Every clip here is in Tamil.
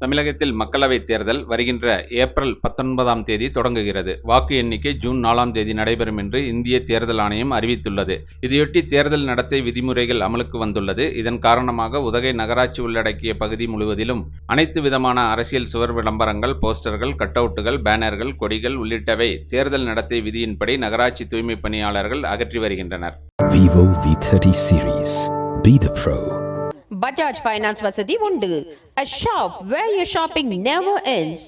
தமிழகத்தில் மக்களவைத் தேர்தல் வருகின்ற ஏப்ரல் பத்தொன்பதாம் தேதி தொடங்குகிறது வாக்கு எண்ணிக்கை ஜூன் நாலாம் தேதி நடைபெறும் என்று இந்திய தேர்தல் ஆணையம் அறிவித்துள்ளது இதையொட்டி தேர்தல் நடத்தை விதிமுறைகள் அமலுக்கு வந்துள்ளது இதன் காரணமாக உதகை நகராட்சி உள்ளடக்கிய பகுதி முழுவதிலும் அனைத்து விதமான அரசியல் சுவர் விளம்பரங்கள் போஸ்டர்கள் கட்டவுட்டுகள் பேனர்கள் கொடிகள் உள்ளிட்டவை தேர்தல் நடத்தை விதியின்படி நகராட்சி தூய்மை பணியாளர்கள் அகற்றி வருகின்றனர் Vivo V30 series. Be the pro. Bajaj finance വസതി ഉണ്ട് a where you shopping never ends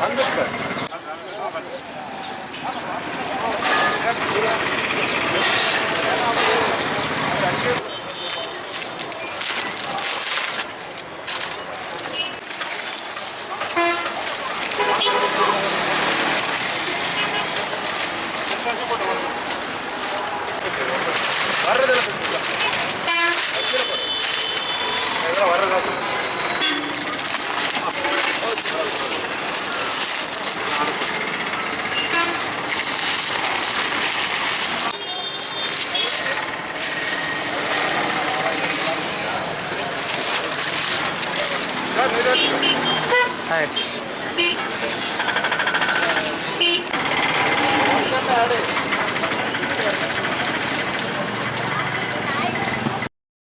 hundred your shopping never ends